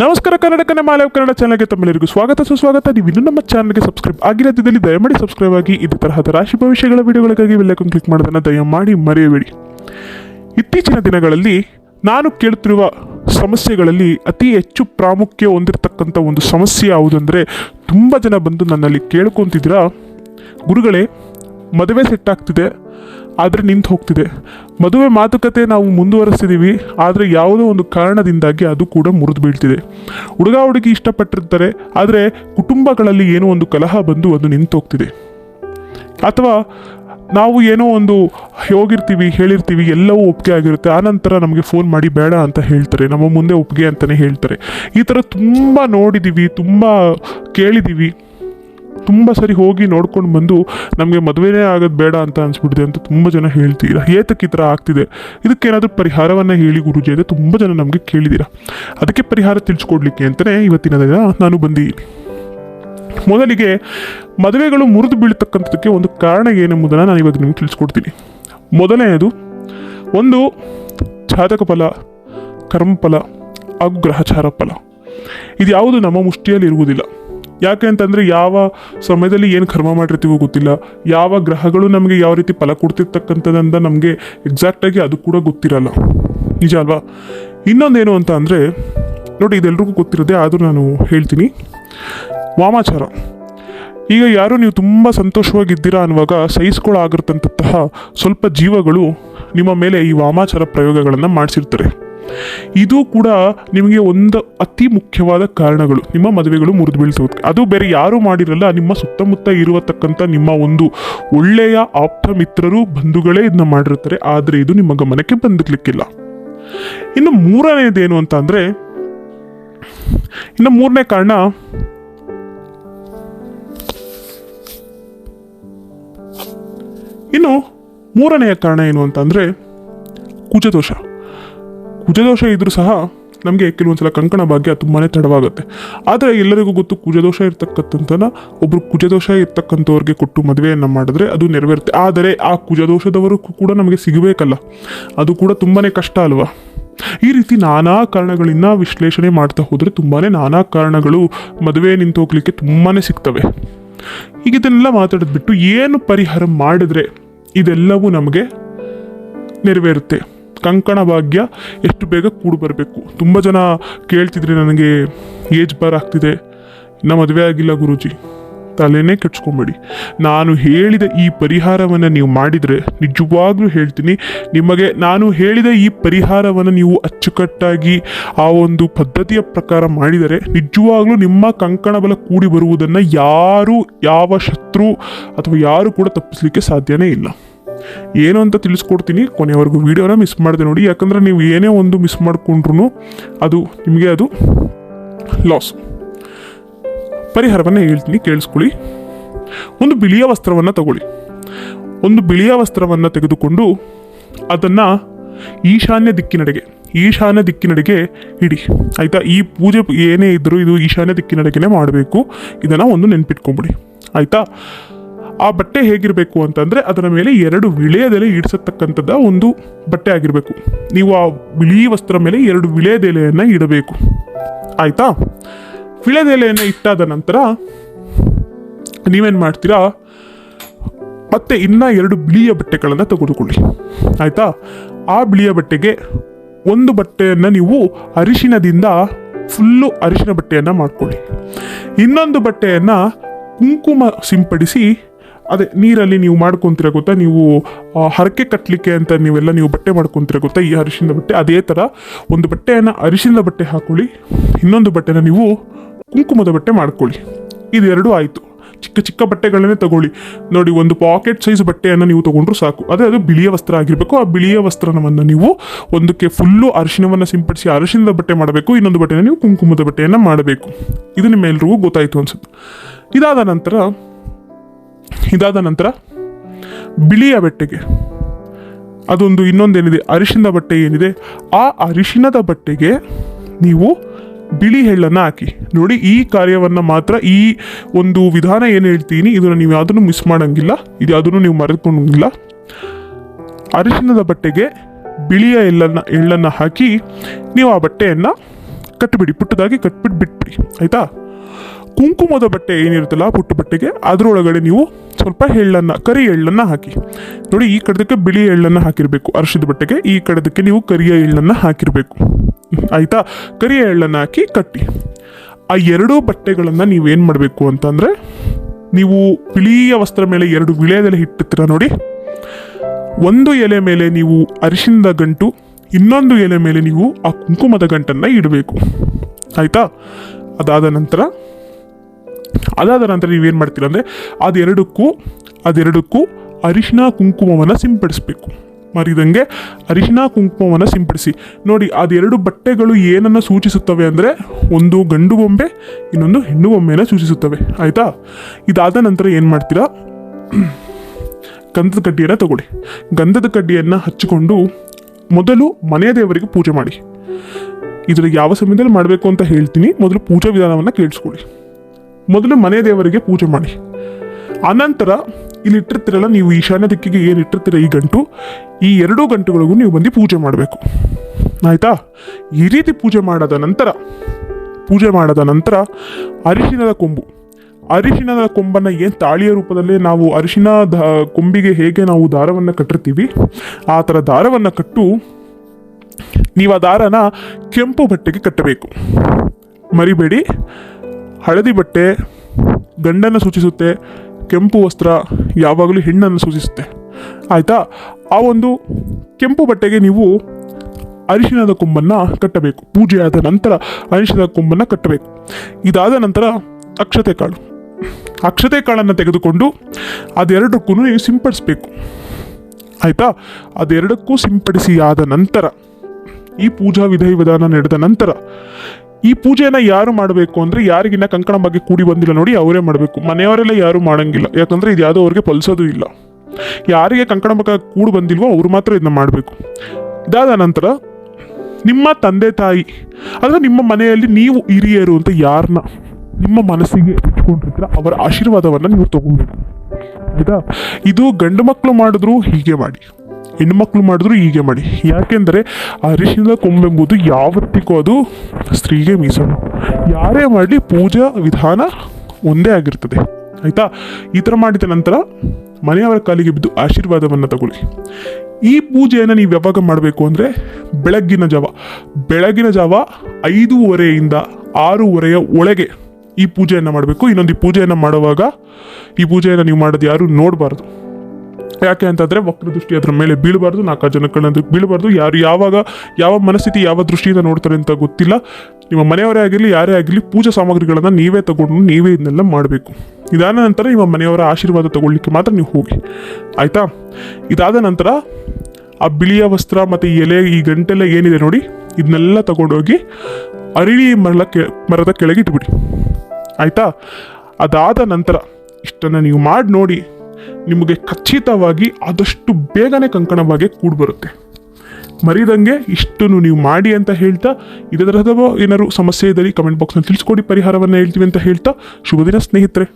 ನಮಸ್ಕಾರ, ಕನ್ನಡ ಕನ್ನಡ ಕನ್ನಡ ಚಾನಲ್ಗೆ ತಮ್ಮೆಲ್ಲರಿಗೂ ಸ್ವಾಗತ. ಸುಸ್ವಾಗತ. ನೀವು ಇನ್ನೂ ನಮ್ಮ ಚಾನಲ್ಗೆ ಸಬ್ಸ್ಕ್ರೈಬ್ ಆಗಿರದಿದ್ದಲ್ಲಿ ದಯಮಾಡಿ ಸಬ್ಸ್ಕ್ರೈಬ್ ಆಗಿ, ಇದೇ ತರಹದ ರಾಶಿ ಭವಿಷ್ಯಗಳ ವಿಡಿಯೋಗಳಿಗಾಗಿ ಬೆಲ್ಲೈಕನ್ ಕ್ಲಿಕ್ ಮಾಡೋದನ್ನು ದಯಮಾಡಿ ಮರೆಯಬೇಡಿ. ಇತ್ತೀಚಿನ ದಿನಗಳಲ್ಲಿ ನಾನು ಕೇಳುತ್ತಿರುವ ಸಮಸ್ಯೆಗಳಲ್ಲಿ ಅತಿ ಹೆಚ್ಚು ಪ್ರಾಮುಖ್ಯ ಹೊಂದಿರತಕ್ಕಂಥ ಒಂದು ಸಮಸ್ಯೆ ಯಾವುದಂದರೆ, ತುಂಬ ಜನ ಬಂದು ನನ್ನಲ್ಲಿ ಕೇಳ್ಕೊತಿದ್ದೀರಾ, ಗುರುಗಳೇ, ಮದುವೆ ಸೆಟ್ ಆಗ್ತಿದೆ ಆದರೆ ನಿಂತು ಹೋಗ್ತಿದೆ. ಮದುವೆ ಮಾತುಕತೆ ನಾವು ಮುಂದುವರೆಸಿದ್ದೀವಿ ಆದರೆ ಯಾವುದೋ ಒಂದು ಕಾರಣದಿಂದಾಗಿ ಅದು ಕೂಡ ಮುರಿದು ಬೀಳ್ತಿದೆ. ಹುಡುಗ ಹುಡುಗಿ ಇಷ್ಟಪಟ್ಟಿರ್ತಾರೆ, ಆದರೆ ಕುಟುಂಬಗಳಲ್ಲಿ ಏನೋ ಒಂದು ಕಲಹ ಬಂದು ಅದು ನಿಂತು ಹೋಗ್ತಿದೆ. ಅಥವಾ ನಾವು ಏನೋ ಒಂದು ಹೋಗಿರ್ತೀವಿ, ಹೇಳಿರ್ತೀವಿ, ಎಲ್ಲವೂ ಒಪ್ಪಿಗೆ ಆಗಿರುತ್ತೆ ಆನಂತರ ನಮಗೆ ಫೋನ್ ಮಾಡಿ ಬೇಡ ಅಂತ ಹೇಳ್ತಾರೆ, ನಮ್ಮ ಮುಂದೆ ಒಪ್ಪಿಗೆ ಅಂತಲೇ ಹೇಳ್ತಾರೆ. ಈ ಥರ ತುಂಬ ನೋಡಿದ್ದೀವಿ ತುಂಬ ಕೇಳಿದ್ದೀವಿ ತುಂಬ ಸರಿ ಹೋಗಿ ನೋಡ್ಕೊಂಡು ಬಂದು ನಮಗೆ ಮದುವೆನೇ ಆಗೋದು ಬೇಡ ಅಂತ ಅನ್ಸ್ಬಿಟ್ಟಿದೆ ಅಂತ ತುಂಬ ಜನ ಹೇಳ್ತೀರಾ? ಏತಕ್ಕೆ ಈ ಥರ ಆಗ್ತಿದೆ? ಇದಕ್ಕೇನಾದರೂ ಪರಿಹಾರವನ್ನು ಹೇಳಿ ಗುರುಜಿ ಅಂತ ತುಂಬ ಜನ ನಮಗೆ ಕೇಳಿದ್ದೀರಾ ಅದಕ್ಕೆ ಪರಿಹಾರ ತಿಳಿಸ್ಕೊಡ್ಲಿಕ್ಕೆ ಅಂತಲೇ ಇವತ್ತಿನ ದಿನ ನಾನು ಬಂದಿದ್ದೀನಿ. ಮೊದಲಿಗೆ ಮದುವೆಗಳು ಮುರಿದು ಬೀಳ್ತಕ್ಕಂಥದ್ದಕ್ಕೆ ಒಂದು ಕಾರಣ ಏನೆಂಬುದನ್ನು ನಾನು ಇವಾಗ ನಿಮ್ಗೆ ತಿಳಿಸ್ಕೊಡ್ತೀನಿ. ಮೊದಲನೆಯದು, ಒಂದು, ಜಾತಕ ಫಲ ಕರ್ಮಫಲ ಹಾಗೂ ಗ್ರಹಚಾರ ಫಲ. ಇದು ಯಾವುದು ನಮ್ಮ ಮುಷ್ಟಿಯಲ್ಲಿ ಇರುವುದಿಲ್ಲ. ಯಾಕೆ ಅಂತಂದರೆ ಯಾವ ಸಮಯದಲ್ಲಿ ಏನು ಕರ್ಮ ಮಾಡಿರ್ತೀವೋ ಗೊತ್ತಿಲ್ಲ. ಯಾವ ಗ್ರಹಗಳು ನಮಗೆ ಯಾವ ರೀತಿ ಫಲ ಕೊಡ್ತಿರ್ತಕ್ಕಂಥದ್ದಂತ ನಮಗೆ ಎಕ್ಸಾಕ್ಟಾಗಿ ಅದು ಕೂಡ ಗೊತ್ತಿರಲ್ಲ. ನಿಜ ಅಲ್ವಾ? ಇನ್ನೊಂದೇನು ಅಂತ ಅಂದರೆ, ನೋಡಿ ಇದೆಲ್ರಿಗೂ ಗೊತ್ತಿರೋದೆ ಆದರೂ ನಾನು ಹೇಳ್ತೀನಿ. ವಾಮಾಚಾರ. ಈಗ ಯಾರು ನೀವು ತುಂಬ ಸಂತೋಷವಾಗಿದ್ದೀರಾ ಅನ್ನುವಾಗ ಸಹಿಸ್ಕೊಳ್ಳಾಗಿರ್ತಂತಹ ಸ್ವಲ್ಪ ಜೀವಗಳು ನಿಮ್ಮ ಮೇಲೆ ಈ ವಾಮಾಚಾರ ಪ್ರಯೋಗಗಳನ್ನು ಮಾಡಿಸಿರ್ತಾರೆ. ಇದು ಕೂಡ ನಿಮಗೆ ಒಂದು ಅತಿ ಮುಖ್ಯವಾದ ಕಾರಣಗಳು. ನಿಮ್ಮ ಮದುವೆಗಳು ಮುರಿದು ಬೀಳ್ತವೆ. ಅದು ಬೇರೆ ಯಾರು ಮಾಡಿರಲ್ಲ, ನಿಮ್ಮ ಸುತ್ತಮುತ್ತ ಇರುವತಕ್ಕಂಥ ನಿಮ್ಮ ಒಂದು ಒಳ್ಳೆಯ ಆಪ್ತ ಮಿತ್ರರು, ಬಂಧುಗಳೇ ಇದನ್ನ ಮಾಡಿರ್ತಾರೆ. ಆದರೆ ಇದು ನಿಮ್ಮ ಗಮನಕ್ಕೆ ಬಂದಿರ್ಲಿಕ್ಕಿಲ್ಲ. ಇನ್ನು ಮೂರನೇದೇನು ಅಂತ ಅಂದರೆ, ಇನ್ನು ಮೂರನೇ ಕಾರಣ, ಇನ್ನು ಮೂರನೆಯ ಕಾರಣ ಏನು ಅಂತಂದರೆ ಕುಜದೋಷ. ಕುಜದೋಷ ಇದ್ರೂ ಸಹ ನಮಗೆ ಕೆಲವೊಂದ್ಸಲ ಕಂಕಣ ಭಾಗ್ಯ ತುಂಬಾ ತಡವಾಗುತ್ತೆ. ಆದರೆ ಎಲ್ಲರಿಗೂ ಗೊತ್ತು ಕುಜದೋಷ ಇರ್ತಕ್ಕಂಥದ್ದನ್ನ ಒಬ್ಬರು ಕುಜದೋಷ ಇರ್ತಕ್ಕಂಥವ್ರಿಗೆ ಕೊಟ್ಟು ಮದುವೆಯನ್ನು ಮಾಡಿದ್ರೆ ಅದು ನೆರವೇರುತ್ತೆ. ಆದರೆ ಆ ಕುಜದೋಷದವರು ಕೂಡ ನಮಗೆ ಸಿಗಬೇಕಲ್ಲ. ಅದು ಕೂಡ ತುಂಬಾ ಕಷ್ಟ ಅಲ್ವಾ? ಈ ರೀತಿ ನಾನಾ ಕಾರಣಗಳಿಂದ ವಿಶ್ಲೇಷಣೆ ಮಾಡ್ತಾ ಹೋದರೆ ತುಂಬಾ ನಾನಾ ಕಾರಣಗಳು ಮದುವೆ ನಿಂತು ಹೋಗ್ಲಿಕ್ಕೆ ತುಂಬಾ ಸಿಗ್ತವೆ. ಈಗ ಇದನ್ನೆಲ್ಲ ಮಾತಾಡಿದ್ಬಿಟ್ಟು ಏನು ಪರಿಹಾರ ಮಾಡಿದ್ರೆ ಇದೆಲ್ಲವೂ ನಮಗೆ ನೆರವೇರುತ್ತೆ? ಕಂಕಣ ಭಾಗ್ಯ ಎಷ್ಟು ಬೇಗ ಕೂಡು ಬರಬೇಕು. ತುಂಬ ಜನ ಕೇಳ್ತಿದ್ರೆ ನನಗೆ ಏಜ್ ಬಾರ್ ಆಗ್ತಿದೆ. ಇನ್ನು ಮದುವೆ ಆಗಿಲ್ಲ ಗುರುಜಿ. ತಲೆನೇ ಕೆಡ್ಸ್ಕೊಂಬೇಡಿ. ನಾನು ಹೇಳಿದ ಈ ಪರಿಹಾರವನ್ನು ನೀವು ಮಾಡಿದರೆ ನಿಜವಾಗ್ಲೂ ಹೇಳ್ತೀನಿ. ನಿಮಗೆ ನಾನು ಹೇಳಿದ ಈ ಪರಿಹಾರವನ್ನು ನೀವು ಅಚ್ಚುಕಟ್ಟಾಗಿ ಆ ಒಂದು ಪದ್ಧತಿಯ ಪ್ರಕಾರ ಮಾಡಿದರೆ ನಿಜವಾಗ್ಲೂ ನಿಮ್ಮ ಕಂಕಣ ಬಲ ಕೂಡಿ ಬರುವುದನ್ನು ಯಾರು, ಯಾವ ಶತ್ರು ಅಥವಾ ಯಾರು ಕೂಡ ತಪ್ಪಿಸ್ಲಿಕ್ಕೆ ಸಾಧ್ಯನೇ ಇಲ್ಲ. ಏನು ಅಂತ ತಿಳಿಸ್ಕೊಡ್ತೀನಿ. ಕೊನೆಯವರೆಗೂ ವಿಡಿಯೋನ ಮಿಸ್ ಮಾಡಿದೆ ನೋಡಿ. ಯಾಕಂದರೆ ನೀವು ಏನೇ ಒಂದು ಮಿಸ್ ಮಾಡಿಕೊಂಡ್ರು ಅದು ನಿಮಗೆ ಅದು ಲಾಸ್ ಪರಿಹಾರವನ್ನು ಹೇಳ್ತೀನಿ, ಕೇಳಿಸ್ಕೊಳ್ಳಿ. ಒಂದು ಬಿಳಿಯ ವಸ್ತ್ರವನ್ನು ತಗೊಳ್ಳಿ. ಒಂದು ಬಿಳಿಯ ವಸ್ತ್ರವನ್ನು ತೆಗೆದುಕೊಂಡು ಅದನ್ನು ಈಶಾನ್ಯ ದಿಕ್ಕಿನಡೆಗೆ ಈಶಾನ್ಯ ದಿಕ್ಕಿನಡೆಗೆ ಇಡಿ. ಆಯಿತಾ? ಈ ಪೂಜೆ ಏನೇ ಇದ್ದರೂ ಇದು ಈಶಾನ್ಯ ದಿಕ್ಕಿನಡೆಗೆ ಮಾಡಬೇಕು. ಇದನ್ನು ಒಂದು ನೆನ್ಪಿಟ್ಕೊಂಬಿಡಿ. ಆಯಿತಾ? ಆ ಬಟ್ಟೆ ಹೇಗಿರಬೇಕು ಅಂತಂದರೆ ಅದರ ಮೇಲೆ ಎರಡು ವಿಳೆಯದೆಲೆ ಇಡಿಸತಕ್ಕಂಥದ್ದ ಒಂದು ಬಟ್ಟೆ ಆಗಿರಬೇಕು. ನೀವು ಆ ಬಿಳಿ ವಸ್ತ್ರ ಮೇಲೆ ಎರಡು ವಿಳೆಯದೆಲೆಯನ್ನು ಇಡಬೇಕು. ಆಯಿತಾ? ವಿಳೆದೆಲೆಯನ್ನು ಇಟ್ಟಾದ ನಂತರ ನೀವೇನು ಮಾಡ್ತೀರಾ? ಮತ್ತೆ ಇನ್ನೂ ಎರಡು ಬಿಳಿಯ ಬಟ್ಟೆಗಳನ್ನು ತೆಗೆದುಕೊಳ್ಳಿ. ಆಯಿತಾ? ಆ ಬಿಳಿಯ ಬಟ್ಟೆಗೆ ಒಂದು ಬಟ್ಟೆಯನ್ನು ನೀವು ಅರಿಶಿನದಿಂದ ಫುಲ್ಲು ಅರಿಶಿನ ಬಟ್ಟೆಯನ್ನು ಮಾಡ್ಕೊಳ್ಳಿ. ಇನ್ನೊಂದು ಬಟ್ಟೆಯನ್ನು ಕುಂಕುಮ ಸಿಂಪಡಿಸಿ ಅದೇ, ನೀರಲ್ಲಿ ನೀವು ಮಾಡ್ಕೊತೀರ ಗೊತ್ತಾ? ನೀವು ಹರಕೆ ಕಟ್ಟಲಿಕ್ಕೆ ಅಂತ ನೀವೆಲ್ಲ ನೀವು ಬಟ್ಟೆ ಮಾಡ್ಕೊತೀರ ಗೊತ್ತಾ? ಈ ಅರಿಶಿನದ ಬಟ್ಟೆ, ಅದೇ ಥರ ಒಂದು ಬಟ್ಟೆಯನ್ನು ಅರಿಶಿನದ ಬಟ್ಟೆ ಹಾಕೊಳ್ಳಿ, ಇನ್ನೊಂದು ಬಟ್ಟೆನ ನೀವು ಕುಂಕುಮದ ಬಟ್ಟೆ ಮಾಡ್ಕೊಳ್ಳಿ. ಇದೆರಡೂ ಆಯಿತು. ಚಿಕ್ಕ ಚಿಕ್ಕ ಬಟ್ಟೆಗಳನ್ನೇ ತಗೊಳ್ಳಿ. ನೋಡಿ, ಒಂದು ಪಾಕೆಟ್ ಸೈಜ್ ಬಟ್ಟೆಯನ್ನು ನೀವು ತಗೊಂಡ್ರು ಸಾಕು. ಅದೇ, ಅದು ಬಿಳಿಯ ವಸ್ತ್ರ ಆಗಿರಬೇಕು. ಆ ಬಿಳಿಯ ವಸ್ತ್ರವನ್ನು ನೀವು ಒಂದಕ್ಕೆ ಫುಲ್ಲು ಅರಿಶಿನವನ್ನು ಸಿಂಪಡಿಸಿ ಅರಿಶಿನದ ಬಟ್ಟೆ ಮಾಡಬೇಕು. ಇನ್ನೊಂದು ಬಟ್ಟೆನ ನೀವು ಕುಂಕುಮದ ಬಟ್ಟೆಯನ್ನು ಮಾಡಬೇಕು. ಇದು ನಿಮ್ಮೆಲ್ರಿಗೂ ಗೊತ್ತಾಯಿತು ಅನ್ಸುತ್ತೆ. ಇದಾದ ನಂತರ ಇದಾದ ನಂತರ ಬಿಳಿಯ ಬಟ್ಟೆಗೆ, ಅದೊಂದು ಇನ್ನೊಂದೇನಿದೆ ಅರಿಶಿನದ ಬಟ್ಟೆ ಏನಿದೆ, ಆ ಅರಿಶಿನದ ಬಟ್ಟೆಗೆ ನೀವು ಬಿಳಿ ಹೆಳ್ಳನ್ನು ಹಾಕಿ. ನೋಡಿ, ಈ ಕಾರ್ಯವನ್ನು ಮಾತ್ರ ಈ ಒಂದು ವಿಧಾನ ಏನು ಹೇಳ್ತೀನಿ, ಇದನ್ನು ನೀವು ಯಾವುದನ್ನು ಮಿಸ್ ಮಾಡೋಂಗಿಲ್ಲ, ಇದು ಯಾವುದನ್ನು ನೀವು ಮರೆದುಕೊಂಡಂಗಿಲ್ಲ ಅರಿಶಿನದ ಬಟ್ಟೆಗೆ ಬಿಳಿಯ ಎಳ್ಳನ್ನು ಎಳ್ಳನ್ನು ಹಾಕಿ ನೀವು ಆ ಬಟ್ಟೆಯನ್ನು ಕಟ್ಟಿಬಿಡಿ ಪುಟ್ಟದಾಗಿ ಕಟ್ಬಿಟ್ಟು ಬಿಟ್ಬಿಡಿ ಆಯಿತಾ? ಕುಂಕುಮದ ಬಟ್ಟೆ ಏನಿರುತ್ತಲ್ಲ ಪುಟ್ಟ ಬಟ್ಟೆಗೆ, ಅದರೊಳಗಡೆ ನೀವು ಸ್ವಲ್ಪ ಎಳ್ಳನ್ನು, ಕರಿ ಎಳ್ಳನ್ನು ಹಾಕಿ. ನೋಡಿ, ಈ ಕಡೆದಕ್ಕೆ ಬಿಳಿ ಎಳ್ಳನ್ನು ಹಾಕಿರಬೇಕು. ಅರಿಶಿದ ಬಟ್ಟೆಗೆ ಈ ಕಡೆದಕ್ಕೆ ನೀವು ಕರಿಯ ಎಳ್ಳನ್ನು ಹಾಕಿರಬೇಕು. ಆಯಿತಾ? ಕರಿಯ ಎಳ್ಳನ್ನು ಹಾಕಿ ಕಟ್ಟಿ. ಆ ಎರಡೂ ಬಟ್ಟೆಗಳನ್ನು ನೀವೇನು ಮಾಡಬೇಕು ಅಂತಂದರೆ, ನೀವು ಬಿಳಿಯ ವಸ್ತ್ರ ಮೇಲೆ ಎರಡು ವಿಳೆಯದಲ್ಲಿ ಇಟ್ಟಿರ್ತೀರ ನೋಡಿ. ಒಂದು ಎಲೆ ಮೇಲೆ ನೀವು ಅರಿಶಿನದ ಗಂಟು, ಇನ್ನೊಂದು ಎಲೆ ಮೇಲೆ ನೀವು ಆ ಕುಂಕುಮದ ಗಂಟನ್ನು ಇಡಬೇಕು. ಆಯಿತಾ? ಅದಾದ ನಂತರ ಅದಾದ ನಂತರ ನೀವೇನು ಮಾಡ್ತೀರ ಅಂದರೆ ಅದೆರಡಕ್ಕೂ ಅದೆರಡಕ್ಕೂ ಅರಿಶಿನ ಕುಂಕುಮವನ್ನು ಸಿಂಪಡಿಸಬೇಕು. ಮರಿದಂಗೆ ಅರಿಶಿನ ಕುಂಕುಮವನ್ನು ಸಿಂಪಡಿಸಿ. ನೋಡಿ, ಅದೆರಡು ಬಟ್ಟೆಗಳು ಏನನ್ನು ಸೂಚಿಸುತ್ತವೆ ಅಂದರೆ ಒಂದು ಗಂಡು ಬೊಂಬೆ ಇನ್ನೊಂದು ಹೆಣ್ಣು ಬೊಂಬೆಯನ್ನು ಸೂಚಿಸುತ್ತವೆ. ಆಯಿತಾ? ಇದಾದ ನಂತರ ಏನು ಮಾಡ್ತೀರಾ? ಗಂಧದ ಕಡ್ಡಿಯನ್ನು ತಗೊಳ್ಳಿ. ಗಂಧದ ಕಡ್ಡಿಯನ್ನು ಹಚ್ಚಿಕೊಂಡು ಮೊದಲು ಮನೆಯ ದೇವರಿಗೆ ಪೂಜೆ ಮಾಡಿ. ಇದರ ಯಾವ ಸಮಯದಲ್ಲಿ ಮಾಡಬೇಕು ಅಂತ ಹೇಳ್ತೀನಿ. ಮೊದಲು ಪೂಜಾ ವಿಧಾನವನ್ನು ಕೇಳಿಸ್ಕೊಳ್ಳಿ. ಮೊದಲು ಮನೆ ದೇವರಿಗೆ ಪೂಜೆ ಮಾಡಿ. ಅನಂತರ ಇಲ್ಲಿ ಇಟ್ಟಿರ್ತೀರಲ್ಲ, ನೀವು ಈಶಾನ್ಯ ದಿಕ್ಕಿಗೆ ಏನು ಇಟ್ಟಿರ್ತೀರ ಈ ಗಂಟು, ಈ ಎರಡೂ ಗಂಟುಗಳಿಗೂ ನೀವು ಬಂದು ಪೂಜೆ ಮಾಡಬೇಕು. ಆಯಿತಾ? ಈ ರೀತಿ ಪೂಜೆ ಮಾಡದ ನಂತರ, ಪೂಜೆ ಮಾಡದ ನಂತರ ಅರಿಶಿನದ ಕೊಂಬು. ಅರಿಶಿಣದ ಕೊಂಬನ್ನು ಏನು ತಾಳಿಯ ರೂಪದಲ್ಲಿ ನಾವು ಅರಿಶಿನ ದ, ಕೊಂಬಿಗೆ ಹೇಗೆ ನಾವು ದಾರವನ್ನು ಕಟ್ಟಿರ್ತೀವಿ, ಆ ಥರ ದಾರವನ್ನು ಕಟ್ಟು ನೀವು ಆ ದಾರನ ಕೆಂಪು ಬಟ್ಟೆಗೆ ಕಟ್ಟಬೇಕು. ಮರಿಬೇಡಿ. ಹಳದಿ ಬಟ್ಟೆ, ಗಂಡನ್ನು ಸೂಚಿಸುತ್ತೆ, ಕೆಂಪು ವಸ್ತ್ರ, ಯಾವಾಗಲೂ ಹೆಣ್ಣನ್ನು ಸೂಚಿಸುತ್ತೆ. ಆಯಿತಾ? ಆ ಒಂದು ಕೆಂಪು ಬಟ್ಟೆಗೆ ನೀವು ಅರಿಶಿಣದ ಕೊಂಬನ್ನು ಕಟ್ಟಬೇಕು. ಪೂಜೆ ಆದ ನಂತರ ಅರಿಶಿಣದ ಕೊಂಬನ್ನು ಕಟ್ಟಬೇಕು. ಇದಾದ ನಂತರ ಅಕ್ಷತೆ ಕಾಳು. ಅಕ್ಷತೆ ಕಾಳನ್ನು ತೆಗೆದುಕೊಂಡು ಅದೆರಡಕ್ಕೂ ನೀವು ಸಿಂಪಡಿಸ್ಬೇಕು. ಆಯಿತಾ? ಅದೆರಡಕ್ಕೂ ಸಿಂಪಡಿಸಿ ಆದ ನಂತರ, ಈ ಪೂಜಾ ವಿಧಿ ವಿಧಾನ ನಡೆದ ನಂತರ ಈ ಪೂಜೆನ ಯಾರು ಮಾಡಬೇಕು ಅಂದ್ರೆ ಯಾರಿಗಿನ್ನ ಕಂಕಣ ಬಗ್ಗೆ ಕೂಡಿ ಬಂದಿಲ್ಲ ನೋಡಿ ಅವರೇ ಮಾಡಬೇಕು. ಮನೆಯವರೆಲ್ಲ ಯಾರು ಮಾಡಂಗಿಲ್ಲ. ಯಾಕಂದ್ರೆ ಇದು ಯಾವುದೋ ಅವ್ರಿಗೆ ಪಲ್ಸೋದು ಇಲ್ಲ. ಯಾರಿಗೆ ಕಂಕಣ ಬಗ್ಗೆ ಕೂಡಿ ಬಂದಿಲ್ವೋ ಅವ್ರು ಮಾತ್ರ ಇದನ್ನ ಮಾಡಬೇಕು. ಇದಾದ ನಂತರ ನಿಮ್ಮ ತಂದೆ ತಾಯಿ ಅಂದರೆ ನಿಮ್ಮ ಮನೆಯಲ್ಲಿ ನೀವು ಹಿರಿಯರು ಅಂತ ಯಾರನ್ನ ನಿಮ್ಮ ಮನಸ್ಸಿಗೆ ಇಟ್ಕೊಂಡಿರ್ತೀರ, ಅವರ ಆಶೀರ್ವಾದವನ್ನು ನೀವು ತಗೋಬೇಕು ಆಯ್ತಾ? ಇದು ಗಂಡು ಮಕ್ಕಳು ಮಾಡಿದ್ರು ಹೀಗೆ ಮಾಡಿ. ಹೆಣ್ಣು ಮಕ್ಕಳು ಮಾಡಿದ್ರು ಹೀಗೆ ಮಾಡಿ. ಯಾಕೆಂದರೆ ಅರಿಶಿನದ ಕೊಂಬೆಂಬುದು ಯಾವತ್ತಿಗೂ ಅದು ಸ್ತ್ರೀಗೆ ಮೀಸಲು. ಯಾರೇ ಮಾಡಲಿ ಪೂಜಾ ವಿಧಾನ ಒಂದೇ ಆಗಿರ್ತದೆ. ಆಯಿತಾ? ಈ ಥರ ಮಾಡಿದ ನಂತರ ಮನೆಯವರ ಕಾಲಿಗೆ ಬಿದ್ದು ಆಶೀರ್ವಾದವನ್ನು ತಗೊಳ್ಳಿ. ಈ ಪೂಜೆಯನ್ನು ನೀವು ಯಾವಾಗ ಮಾಡಬೇಕು ಅಂದರೆ ಬೆಳಗ್ಗಿನ ಜಾವ. ಬೆಳಗಿನ ಜಾವ ಐದೂವರೆಯಿಂದ ಆರೂವರೆಯ ಒಳಗೆ ಈ ಪೂಜೆಯನ್ನು ಮಾಡಬೇಕು. ಇನ್ನೊಂದು ಈ ಪೂಜೆಯನ್ನು ಮಾಡುವಾಗ ಈ ಪೂಜೆಯನ್ನು ನೀವು ಮಾಡೋದು ಯಾರು ನೋಡಬಾರ್ದು. ಯಾಕೆ ಅಂತಂದರೆ ವಕ್ರದೃಷ್ಟಿ ಅದರ ಮೇಲೆ ಬೀಳಬಾರ್ದು ನಾಲ್ಕು ಜನಗಳನ್ನ ಬೀಳಬಾರ್ದು. ಯಾರು ಯಾವಾಗ, ಯಾವ ಮನಸ್ಥಿತಿ, ಯಾವ ದೃಷ್ಟಿಯಿಂದ ನೋಡ್ತಾರೆ ಅಂತ ಗೊತ್ತಿಲ್ಲ. ನಿಮ್ಮ ಮನೆಯವರೇ ಆಗಿರಲಿ, ಯಾರೇ ಆಗಿರಲಿ, ಪೂಜಾ ಸಾಮಗ್ರಿಗಳನ್ನು ನೀವೇ ತಗೊಂಡು ನೀವೇ ಇದನ್ನೆಲ್ಲ ಮಾಡಬೇಕು. ಇದಾದ ನಂತರ ನಿಮ್ಮ ಮನೆಯವರ ಆಶೀರ್ವಾದ ತಗೊಳ್ಳಿಕ್ಕೆ ಮಾತ್ರ ನೀವು ಹೋಗಿ. ಆಯಿತಾ? ಇದಾದ ನಂತರ ಆ ಬಿಳಿಯ ವಸ್ತ್ರ ಮತ್ತು ಎಲೆ, ಈ ಗಂಟೆಲ್ಲ ಏನಿದೆ ನೋಡಿ, ಇದನ್ನೆಲ್ಲ ತಗೊಂಡೋಗಿ ಅರಳಿ ಮರಳ ಕೆ, ಮರದ ಕೆಳಗೆ ಇಟ್ಬಿಡಿ. ಆಯಿತಾ? ಅದಾದ ನಂತರ ಇಷ್ಟನ್ನು ನೀವು ಮಾಡಿ ನೋಡಿ ನಿಮಗೆ ಖಚಿತವಾಗಿ ಆದಷ್ಟು ಬೇಗನೆ ಕಂಕಣವಾಗಿ ಕೂಡಿ ಬರುತ್ತೆ. ಮರಿದಂಗೆ ಇಷ್ಟನ್ನು ನೀವು ಮಾಡಿ ಅಂತ ಹೇಳ್ತಾ ಇದೇ ಏನಾದರೂ ಏನಾದ್ರು ಸಮಸ್ಯೆ ಇದ್ದರೆ ಕಮೆಂಟ್ ಬಾಕ್ಸ್ನಲ್ಲಿ ತಿಳಿಸ್ಕೊಡಿ, ಪರಿಹಾರವನ್ನು ಹೇಳ್ತೀವಿ ಅಂತ ಹೇಳ್ತಾ ಶುಭ ದಿನ ಸ್ನೇಹಿತರೆ.